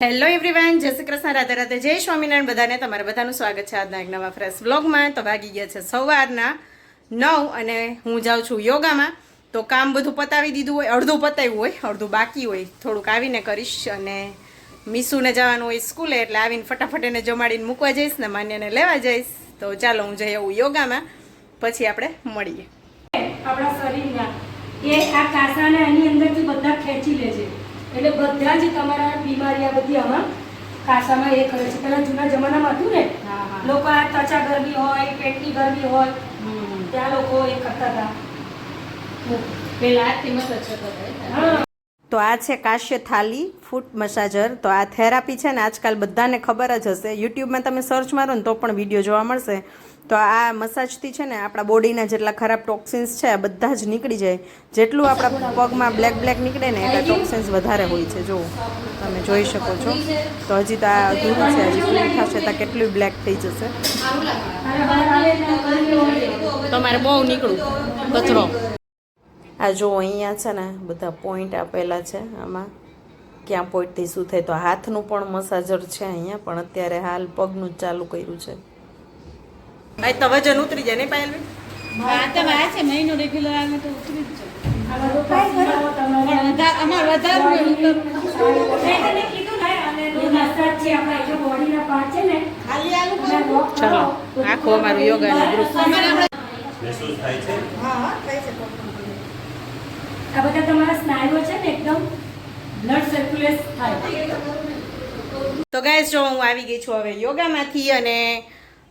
Hello everyone જય શ્રી કૃષ્ણ, રાધે રાધે, જય સ્વામિનારાયણ. બધાને તમારે બધાનું સ્વાગત છે આજના એક નવા ફ્રેશ બ્લોગમાં તો ભાગી ગયા છે સવારના નવ અને હું જાઉં છું યોગામાં. તો કામ બધું પતાવી દીધું હોય, અડધું પતાવ્યું હોય, અડધું બાકી હોય. થોડુંક આવીને કરીશ અને મીસુને જવાનું હોય સ્કૂલે, એટલે આવીને ફટાફટ એને જમાડીને મૂકવા જઈશ ને માન્યને લેવા જઈશ. તો ચાલો હું જઈ આવું યોગામાં. પછી આપણે મળીએ. આપણા શરીરના એ આ કાસાને આની અંદરથી બધા ખેંચી લે છે એટલે બધા જ તમારા બીમારી આ બધી આમાં કાસામાં એ કરે છે. પેલા જૂના જમાનામાં હતું ને હા, હા. લોકો આ ત્વચા ગરમી હોય પેટની ગરમી હોય ત્યાં લોકો એ કરતા હતા. હા. તો આ છે કાશ્ય થાલી ફૂટ મસાજર. તો આ થેરાપી છે ને આજકાલ બધાને ખબર જ હશે. યુટ્યુબમાં તમે સર્ચ મારો ને તો પણ વીડિયો જોવા મળશે. તો આ મસાજથી છે ને આપણા બોડીના જેટલા ખરાબ ટોક્સિન્સ છે, આ બધા જ નીકળી જાય. જેટલું આપણા પગમાં બ્લેક બ્લેક નીકળે ને એટલા ટોક્સિન્સ વધારે હોય છે. જો તમે જોઈ શકો છો. તો હજી તો આ અધૂરું છે, હજી પૂરી થશે તો કેટલું બ્લેક થઈ જશે. તમારે બહુ નીકળું, કચરો. આ જો અહીંયા છે ને બધા પોઈન્ટ આપેલા છે આમાં. ક્યાં પોઈન્ટથી શું થાય તો હાથનું પણ મસાજર છે અહીંયા, પણ અત્યારે હાલ પગનું જ ચાલુ કર્યું છે. આ તો વજન ઉતરી જાય નહીં પાયલ આ ને જે મસાજ છે મહિનો રેગ્યુલર આવે ને. ચાલો તો આખું અમારું યોગાનું ગ્રુપ મહેસૂસ થાય છે? આ બધા તમારા સ્નાયુઓ છે ને એકદમ બ્લડ સર્ક્યુલેટ થાય. તો ગાઈસ જો હું આવી ગઈ છું હવે યોગામાંથી અને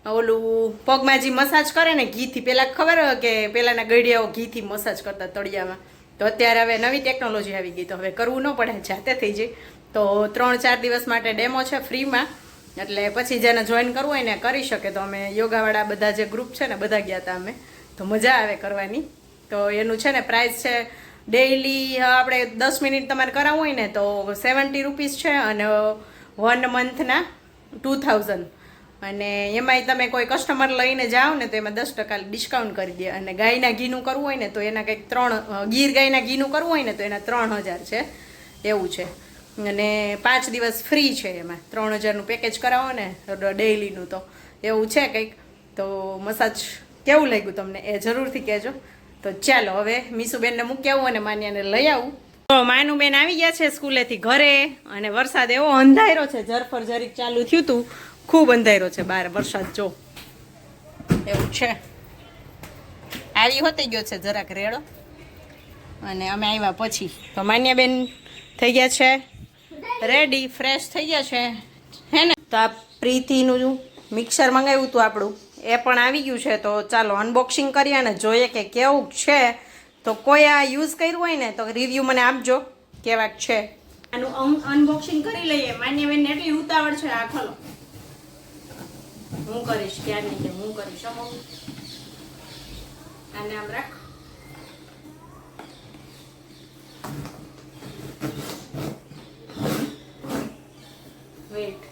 ઓલું પગમાં જે મસાજ કરે ને ઘીથી પહેલાં ખબર હોય કે પહેલાંના ગળિયાઓ ઘીથી મસાજ કરતા તળિયામાં? તો અત્યારે હવે નવી ટેકનોલોજી આવી ગઈ, તો હવે કરવું ન પડે, જાતે થઈ જાય. તો ત્રણ ચાર દિવસ માટે ડેમો છે ફ્રીમાં, એટલે પછી જેને જોઈન કરવું હોય ને કરી શકે. તો અમે યોગાવાળા બધા જે ગ્રુપ છે ને, બધા ગયા હતા અમે. તો મજા આવે કરવાની. તો એનું છે ને પ્રાઇસ છે ડેઈલી આપણે દસ મિનિટ તમારે કરાવવું હોય ને, તો સેવન્ટી રૂપીસ છે અને વન મંથના ટુ થાઉઝન્ડ અને એમાંય તમે કોઈ કસ્ટમર લઈને જાઓ ને તો એમાં દસ ટકા ડિસ્કાઉન્ટ કરી દે. અને ગાયના ઘીનું કરવું હોય ને તો એના કંઈક ત્રણ ગીર ગાયના ઘીનું કરવું હોય ને તો એના ત્રણ હજાર છે. એવું છે. અને પાંચ દિવસ ફ્રી છે એમાં. ત્રણ હજારનું પેકેજ કરાવો ને ડેઈલીનું તો. એવું છે કંઈક? તો મસાજ કેવું લાગ્યું તમને? એ જરૂરથી કહેજો. તો ચાલો હવે મીસુબેનને મૂકી આવું અને માન્યાને લઈ આવું. તો માનુબેન આવી ગયા છે સ્કૂલેથી ઘરે અને વરસાદ એવો અંધાયરો છે જરફર જરીક ચાલુ થયું હતું ખૂબ અંધાર્યો છે બહાર, વરસાદ જો. એવું છે. આવી હોતી ગયો છે જરાક રેડો. અને અમે આવ્યા પછી. તો માન્યાબેન થઈ ગયા છે. રેડી ફ્રેશ થઈ ગયા છે. હે ને? તો આ પ્રીતિનું મિક્સર મંગાવ્યું હતું આપણું. એ પણ આવી ગયું છે. તો ચાલો અનબોક્સિંગ કરીએ અને જોઈએ કે કેવું છે. તો કોઈ આ યુઝ કર્યું હોય ને, તો રિવ્યૂ મને આપજો. કેવાક છે. આનું અનબોક્સિંગ કરી લઈએ. માન્યબેનને એટલી ઉતાવળ છે, આ ખોલો. હું કરીશ ક્યારની કે હું કરીશ. મમ્મી આને આમ રાખ. વેટ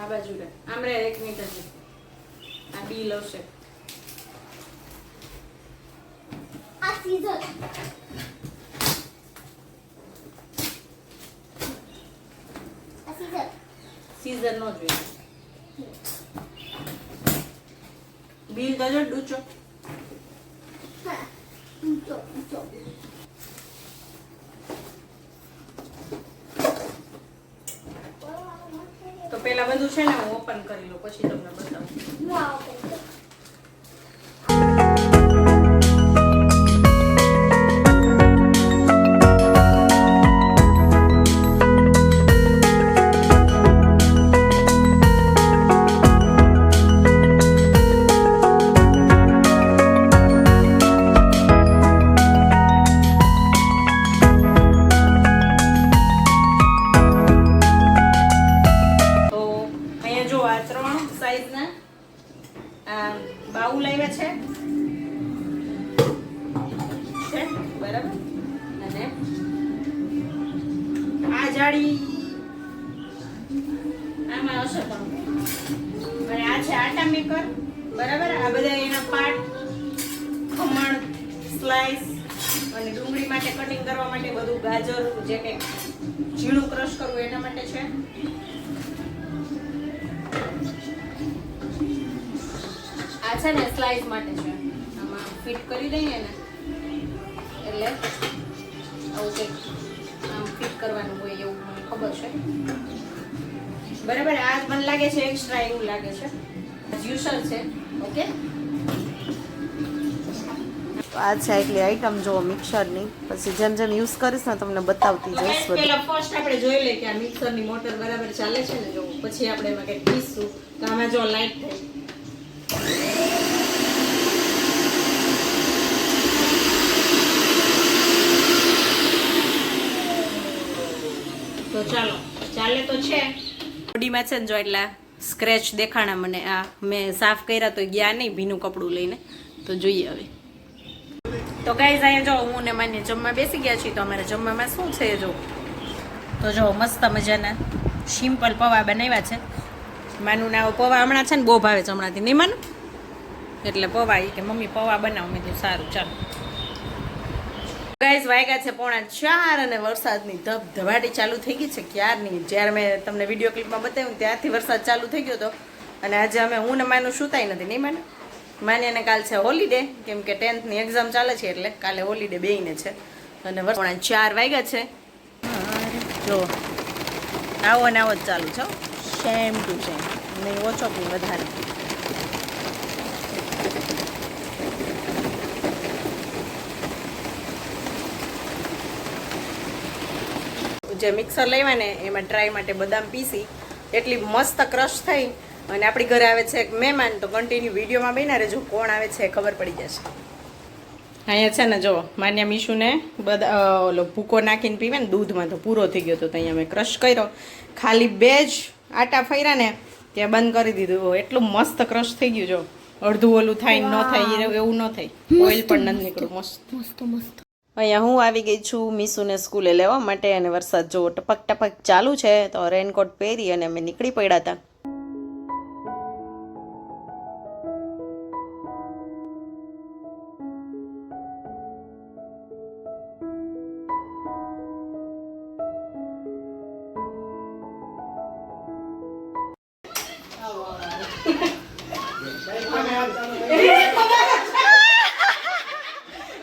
આ બાજુ આમ રે, એક મિનિટ હજી આ બી લવશે આ સીઝર આ સીઝર સીઝર નો જોઈએ. બિલ તો જો, ડૂચો. હા ઊંચો ઊંચો તો પેલા બધું છે ને, હું ઓપન કરી લઉં, પછી તમને બતાવું. આમાં હશે અને આ છે આટા મેકર, બરાબર? આ બધા એના પાર્ટ, ખમણ, સ્લાઈસ અને ડુંગળી માટે કટિંગ કરવા માટે બધું ગાજર, જે કે ઝીણું ક્રશ કરવું એના માટે છે. આ છે ને સ્લાઇસ માટે છે. આમાં ફિટ કરી દઈએ ને, એટલે આવું કંઈક આમ ફિટ કરવાનું હોય એવું મને ખબર છે. બરાબર આ મને લાગે છે એક્સ્ટ્રા એવું લાગે છે. જ્યુસર છે ઓકે તો આ છે એટલી આઈટમ જો મિક્સરની પછી જેમ જેમ યુઝ કરીશ ને તમને બતાવતી જઈશ પહેલા ફર્સ્ટ આપણે જોઈ લઈએ કે આ મિક્સરની મોટર બરાબર ચાલે છે ને? જો પછી આપણે એમાં કંઈક પીસશું તો આમાં જો લાઈટ થઈ. તો ચાલો ચાલે તો છે. બોડીમાં છે ને જો એટલા સ્ક્રેચ દેખાણા મને. આ મેં સાફ કર્યા તો ગયા નહીં ભીનું કપડું લઈને. તો જોઈએ હવે. તો ગાઈઝ અહીંયા જો હું ને માન્ય જમવા બેસી ગયા છીએ, તો અમારે જમવામાં શું છે જો? તો જો મસ્ત મજાના સિમ્પલ પૌવા બનાવ્યા છે. માનું ના પૌવા હમણાં છે ને બહુ ભાવે છે હમણાંથી. નહીં માનું? એટલે પૌવા એ કે, મમ્મી, પૌવા બનાવો. મેં કીધું, સારું, ચાલો. ગાઈઝ વાગ્યા છે પોણા ચાર અને વરસાદની ધબધબાટી ચાલુ થઈ ગઈ છે ક્યારની? જ્યારે મેં તમને વીડિયો ક્લિપમાં બતાવ્યું ત્યારથી વરસાદ ચાલુ થઈ ગયો હતો. અને આજે અમે હું ને માનું સુતાય નથી, નહીં માનું? માન્યાને કાલ છે હોલીડે કેમ કે ટેન્થની એક્ઝામ ચાલે છે એટલે કાલે હોલીડે બેઈને છે. અને પોણા ચાર વાગ્યા છે. જો, આવો ને આવો જ ચાલુ છે સેમ ટુ સેમ નહીં ઓછો પણ વધારે. જે મિક્સર લેવા ને એમાં ડ્રાય માટે બદામ પીસી એટલી મસ્ત ક્રશ થઈ. અને આપણી ઘરે આવે છે એક મહેમાન તો કન્ટિન્યુ વિડીયોમાં બેના રહેજો કોણ આવે છે ખબર પડી જશે. અહીંયા છે ને જો માન્યા મીશુને બધા ઓલો ભૂકો નાખીને પીવે ને દૂધમાં તો પૂરો થઈ ગયો હતો તો અહીંયા મેં ક્રશ કર્યો. ખાલી બે જ આટા ફર્યા ને ત્યાં બંધ કરી દીધું. એટલું મસ્ત ક્રશ થઈ ગયું જો. અડધું ઓલું થાય ન થાય એવું ન થાય. ઓઇલ પણ નથી નીકળ્યું મસ્ત. અહીંયા હું આવી ગઈ છું મીસુને સ્કૂલે લેવા માટે અને વરસાદ જો ટપક ટપક ચાલુ છે, તો રેનકોટ પહેરી અને અમે નીકળી પડ્યા હતા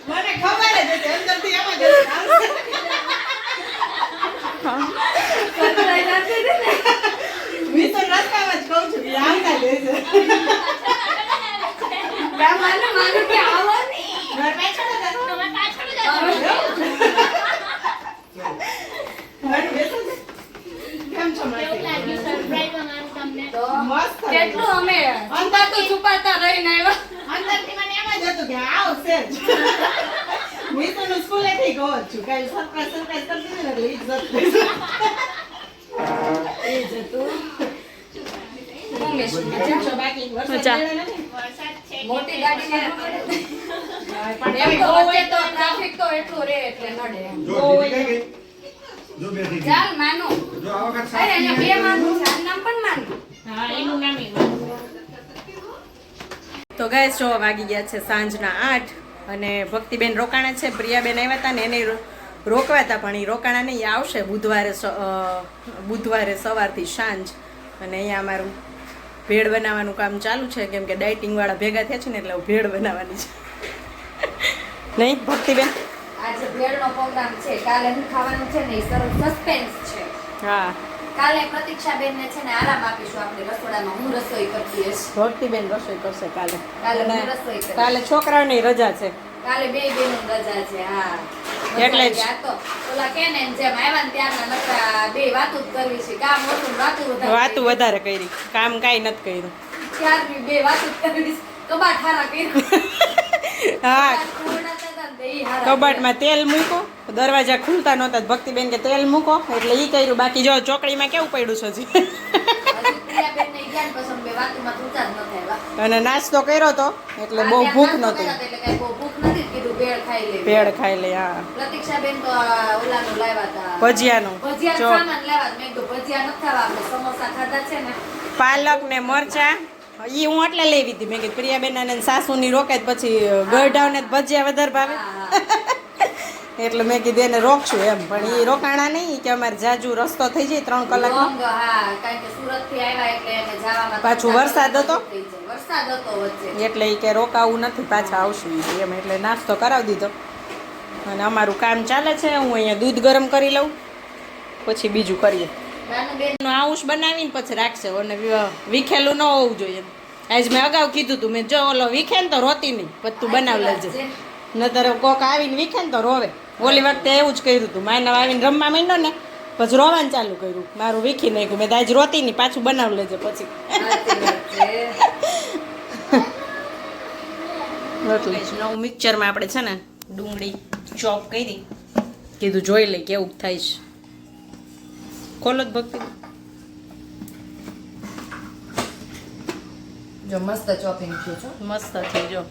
મને ખબર જ હતી અંદરથી એમ જ મીસુ રસ્તામાં જ કહું છું કે આવતા લેજો માનું માનું કે આવો નહીં ઘર પાછળ જ હતો. તમે પાછળ જ આવજો. ઘર બેસો છે. કેમ છો કેવું માસી? લાગ્યું સરપ્રાઈઝ અમારું તમને મસ્ત કેટલું અમે અંતા તો છુપાતા રહીને આવ્યા અંદરથી મને એમ જ હતું કે આવશે જ મીસુનું સ્કૂલેથી ગયો જ છું કાંઈ સરપ્રાઈઝ સરપ્રાઈઝ કરી દીધું ને એટલે ઈ જ હતું. એ જ હતું મમ્મી શું કેમ છો બાકી વરસાદ મજા. પડ્યો નથી? વરસાદ છે મોટી ગાડીમાં પણ એમ એમ તો બહુ વચ્ચે હોય તો તો ટ્રાફિક તો એટલું રે એટલે નડે એમ. જો દીદી કઈ ગઈ જો બે દીદી ચાલ માનું જો આ વખત અરે અહીંયા બે માનું છે આ નામ પણ માનું હા એનું નામ ઈ તો ગાય જો વાગી ગયા છે સાંજના આઠ અને ભક્તિબેન રોકાણા છે. પ્રિયાબેન આવ્યા હતા ને એને રોકવા હતા પણ એ રોકાણા નહીં આવશે બુધવારે બુધવારે સવારથી સાંજ. અને અહીંયા અમારું ભેળ બનાવવાનું કામ ચાલુ છે કેમ કે ડાયટિંગ વાળા ભેગા થયા છે ને એટલે ભેળ બનાવવાની છે. નહીં ભક્તિબેન? આજે ભેળનો પ્રોગ્રામ છે કાલે હું ખાવાનું છે ને એ સરસ સસ્પેન્સ છે. હા. કાલે પ્રતીક્ષાબેનને છે ને આરામ આપીશું આપણે રસોડામાં હું રસોઈ કરતી હશ. ભક્તિબેન રસોઈ કરશે કાલે. કાલે રસોઈ કરીશ. કાલે છોકરાઓની રજા છે. કાલે બે બેન રજા છે હા. એટલે જ. ઓલા કે ને જેમ આવ્યા ને ત્યારના નકરા બે વાતું જ કરવી છે કામ ઓછું વાતું વધારે વાતું વધારે કરી. કામ કાંઈ નથી કર્યું. ત્યારની બે વાતું જ કરવી કબાટ હારા કર્યું. હા. કબાટમાં તેલ મૂકો દરવાજા ખુલતા નહોતા ભક્તિબેન કે તેલ મૂકો. એટલે ઈ કર્યું. બાકી જો ચોકડીમાં કેવું પડ્યું છે હજી? નતા. અને નાસ્તો કર્યો તો એટલે બહુ ભૂખ નહોતી. ભેળ ખાઈ લે હા. પ્રતીક્ષાબેન તો આ ઓલાનું લાવ્યા હતા. ભજીયાનું. ભજીયા. સામાન લાવ્યા મેં કીધું ભજીયા નથી ખાવા આપણે સમોસા ખાધા છે ને. પાલક ને મરચા. ઈ હું એટલે લેવી હતી. મેં કીધું પ્રિયાબેન અને સાસુની રોકે જ પછી ગઢાવને ભજીયા વધારે ભાવે. એટલે મેં કીધું એને રોકશું એમ. પણ એ રોકાણા નહીં કે અમારે જાજુ રસ્તો થઈ જાય ત્રણ કલાકનો લોંગ, હા કારણ કે સુરતથી આવ્યા એટલે એને જવામાં પાછું વરસાદ હતો? એટલે એ કે રોકાવું નથી પાછા આવશું એમ. એટલે નાસ્તો કરાવી દીધો. અને અમારું કામ ચાલે છે હું અહીંયા દૂધ ગરમ કરી લઉં પછી બીજું કરીએ. આઉશ બનાવીને પછી રાખશે અને વિખેલું ન હોવું જોઈએ. આજ મેં અગાઉ કીધું તું મેં જો ઓલો વિખે ને તો રોતી નહીં પછી તું બનાવી લેજે. નતર કોક આવીને વીખે ને તો રોવે. ઓલી વખતે એવું જ કર્યું હતું માનવ આવીને રમવા માંડ્યો ને પછી રોવાનું ચાલુ કર્યું. મારું વીખી નાખ્યું. મેં આજ રોતી નહીં પાછું બનાવી લેજે પછી. નવું મિક્સરમાં આપણે છે ને ડુંગળી ચોપ કરી. કીધું જોઈ લઈ કેવું થાય છે. ખોલો જ ભક્તિ. જો મસ્ત ચોપિંગ થયું છો. મસ્ત થઈ જો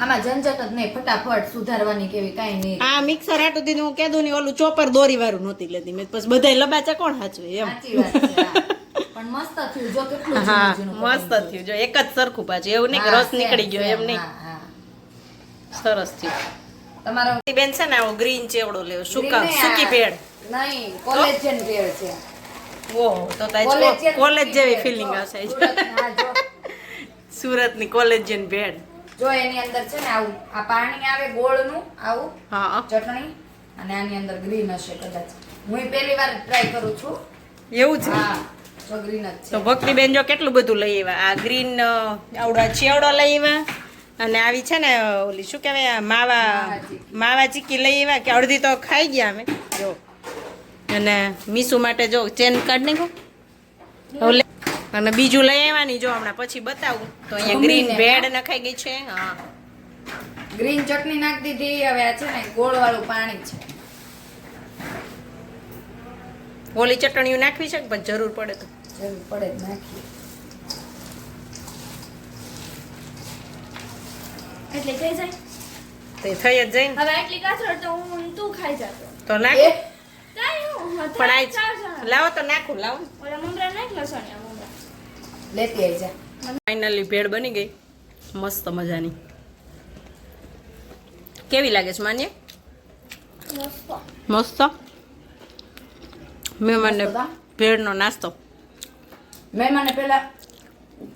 આમાં ઝંઝટ જ નહીં ફટાફટ સુધારવાની કેવી કાંઈ નહીં. આ મિક્સર આટું દીધું હું કીધું ને ઓલું ચોપર દોરી વાળું નહોતી લેતી. મેં પછી બધાય લબાચા કોણ સાચવે એમ. પણ મસ્ત થયું જો કેટલું હા મસ્ત થયું. જો એક જ સરખું પાછું એવું નહીં રસ નીકળી ગયો એમ નહીં. સરસ થયું. તમારો બેન છે ને આવો ગ્રીન ચેવડો લેવો સુકા સુકી પેડ નહીં કોલેજન પેડ છે. ઓહો તો તાઈ કોલેજ જેવી. ફિલિંગ સુરત આવશે. સુરતની જેન જો. જો એની અંદર છે ને આવું આ પાણી આવે ગોળનું આવું હા. ચટણી અને આની અંદર ગ્રીન હશે કદાચ. હું પહેલી વાર ટ્રાય કરું છું. એવું છે? હા જો ગ્રીન જ તો ભક્તિ ભક્તિબેન જો કેટલું બધું લઈ આવ્યા? આ ગ્રીન આવડા ચેવડો લઈ આવ્યા અને આવી છે ને ઓલી શું કહેવાય માવા માવા ચીકી લઈ આવ્યા કે અડધી તો ખાઈ ગયા અમે. જો. અને મીસુ માટે જો ચેન કાઢ નાખો ઓલે અને બીજું લઈ આવવાની જો હમણાં પછી બતાવું. તો અહીંયા ગ્રીન બેડ નખાઈ ગઈ છે હા. ગ્રીન ચટણી નાખી દીધી હવે આ છે ને ગોળ વાળું પાણી છે. ઓલી ચટણીઓ નાખવી છે પણ જરૂર પડે તો? જરૂર પડે નાખી એટલે થઈ જાય? તે થઈ જ જાય હવે આટલી કાચર તો હું તું ખાઈ જતો. તો નાખ. પણ આ લાવો તો નાખું લાવો ઓલા મમરા નાખ મમરા લેતી આવી જા. ફાઇનલી ભેળ બની ગઈ. મસ્ત મજાની. કેવી લાગે છે માન્ય? મસ્ત. મસ્ત? મહેમાનને ભેળનો નાસ્તો. મહેમાને પેલા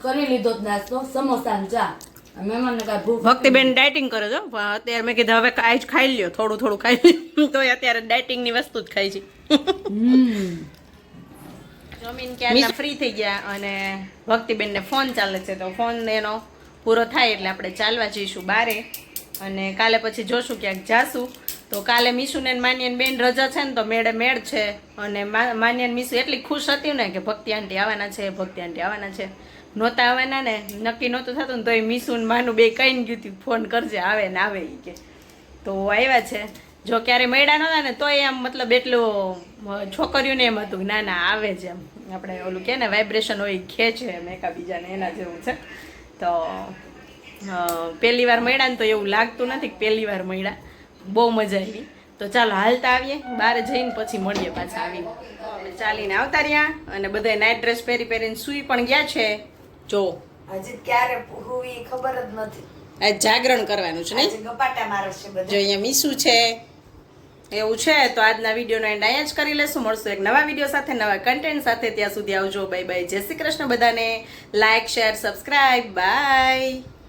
કરી લીધો નાસ્તો સમોસા ને ચા મહેમાનને કાંઈ ભૂખ ભક્તિબેન ડાયટિંગ કરે છે અત્યારે મેં કીધું હવે આજ ખાઈ લ્યો થોડું થોડું ખાઈ લ્યો. તો અત્યારે ડાયટિંગની વસ્તુ જ ખાઈ છે. જમીન ક્યાં ફ્રી થઈ ગયા અને ભક્તિબેનને ફોન ચાલે છે. તો ફોન એનો પૂરો થાય એટલે આપણે ચાલવા જઈશું બારે. અને કાલે પછી જોશું ક્યાંક જાશું. તો કાલે મીશુને માન્યન બેન રજા છે ને તો મેળે મેળ છે. અને માન્યન મીશુ એટલી ખુશ હતી ને કે ભક્તિ આંટી આવવાના છે ભક્તિ આંટી આવવાના છે. નહોતા આવવાના ને નક્કી નહોતું થતું ને તો મીશુ ને માનું બે કહીને ગયું હતું ફોન કરજે આવે ને આવે એ કે. તો આવ્યા છે. જો ક્યારે મળ્યા નહોતા ને તોય એમ મતલબ એટલું છોકરીઓને એમ હતું ના ના આવે છે એમ. આપણે ઓલું કે ને વાઇબ્રેશન હોય ખેંચે એમ એકાબીજાને એના જેવું છે. તો પહેલી વાર મળ્યા ને તો એવું લાગતું નથી કે પહેલી વાર મળ્યા. બહુ મજા આવી. તો ચાલો હાલતા આવીએ. બહાર જઈને પછી મળીએ પાછા આવીને. ચાલીને આવતા રહ્યા અને બધા નાઇટ ડ્રેસ પહેરી પહેરીને સૂઈ પણ ગયા છે. જો. હજી ક્યારે હુઈ ખબર જ નથી. આજ જાગરણ કરવાનું છે ને ગપાટા મારે છે જો અહીંયા મીસુ છે. એવું છે, તો આજના વિડીયોનો એન્ડ અહીંયા જ કરી લેશું. મળશું એક નવા વીડિયો સાથે, નવા કન્ટેન્ટ સાથે. ત્યાં સુધી આવજો. બાય બાય જય શ્રી કૃષ્ણ બધાને. Like share subscribe by